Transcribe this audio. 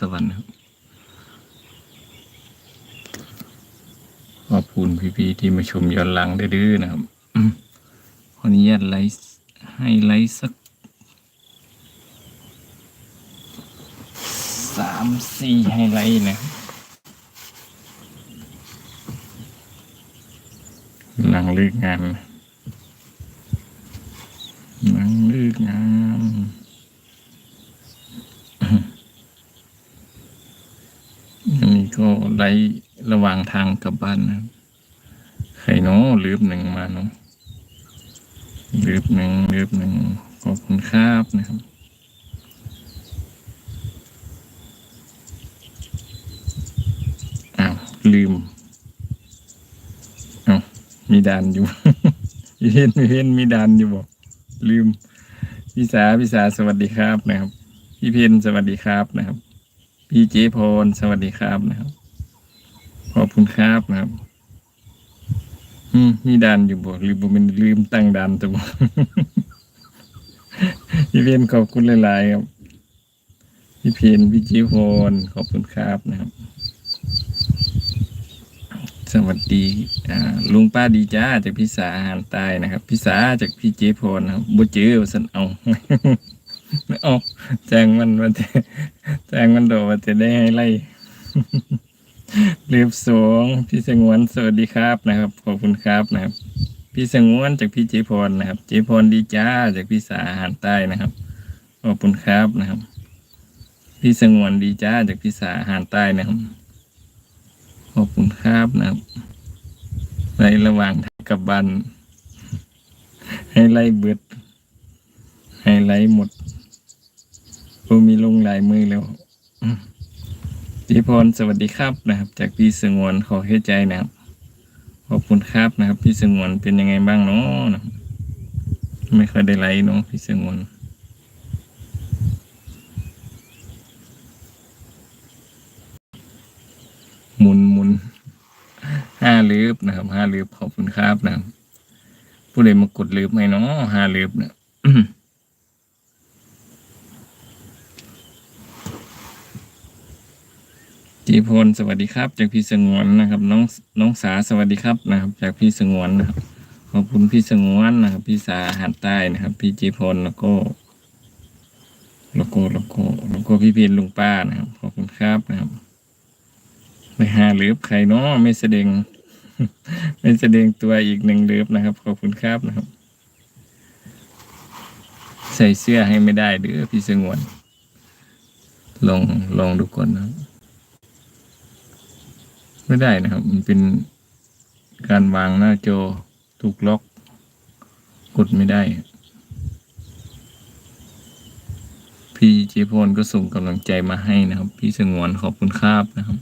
สวรรค์ครับขอบคุณพี่ๆที่มาชมย้อนหลังได้ดื้อนะครับขออนุญาตไลฟ์ให้ไลฟ์สักสามสี่ไฮไลท์นะหลังเลิกงานหลังเลิกงาน อันนี้ก็ไล่ระหว่างทางกลับบ้านนะครับไข่น้อลืบหนึ่งมาเนาะลืบหนึ่งลืบหนึ่งขอบคุณครับนะครับอ้าวลืมอ้าวมีดานอยู่ มีเห็นมีเห็นมีดานอยู่บอกลืมพี่สาพี่สาสวัสดีครับนะครับ พี่เพนสวัสดีครับนะครับ พี่เจพรสวัสดีครับนะครับ ขอบคุณครับนะครับ อืมมีดันอยู่บ่ลืมบ่แมันลืมตั้งดันตัวบ่พี่เพียนขอบคุณหลายๆครับ พี่เพียนพี่เจพรขอบคุณครับนะครับ สวัสดีอ่าลุงป้าดีจ้าจากพี่สาอาหารใต้นะครับ พี่สาจากพี่เจพรนะครับบ่เจอสันเอา เอาแจ้งมันว่าจะแจ้งมันโดดว่าจะได้ให้ไล่เรียบสงพี่สงวนสวัสดีครับนะครับ ขอบคุณครับนะครับ พี่สงวนจากพี่เจพรนะครับ เจพรดีจ้าจากพี่สาอาหารใต้นะครับ ขอบคุณครับนะครับ พี่สงวนดีจ้าจากพี่สาอาหารใต้นะครับ ขอบคุณครับนะครับในระหว่างทางกลับบ้านให้ไล่เบิดให้ไล่หมด ผมมีลงหลายมือแล้วอืมพี่พรสวัสดีครับนะครับ จากพี่สงวนขอให้ใจนะครับ ขอบคุณครับนะครับ พี่สงวนเป็นยังไงบ้างเนาะไม่ค่อยได้ไลฟ์เนาะพี่สงวนหมุนหมุนห้าลืบนะครับห้าลืบขอบคุณครับนะครับผู้ใดมากดลืบไหมเนาะห้าลืบเนี่ย จีพลสวัสดีครับ จากพี่สงวนนะครับ น้องน้องสาสวัสดีครับนะครับ จากพี่สงวนนะครับ ขอบคุณพี่สงวนนะครับ พี่สาหาดใต้นะครับ พี่จีพลแล้วก็แล้วก็แล้วก็แล้วก็พี่เพียรลุงป้านะครับ ขอบคุณครับนะครับ ไปหาเลือบใครเนาะไม่แสดง ไม่แสดงตัวอีกหนึ่งเลือบนะครับ ขอบคุณครับนะครับ ใส่เสื้อให้ไม่ได้เด้อพี่สงวน ลองลองดูก่อนนะครับ ไม่ได้นะครับ มันเป็นการวางหน้าจอถูกล็อก กดไม่ได้ พี่เจพลก็ส่งกำลังใจมาให้นะครับ พี่สงวนขอบคุณครับนะครับ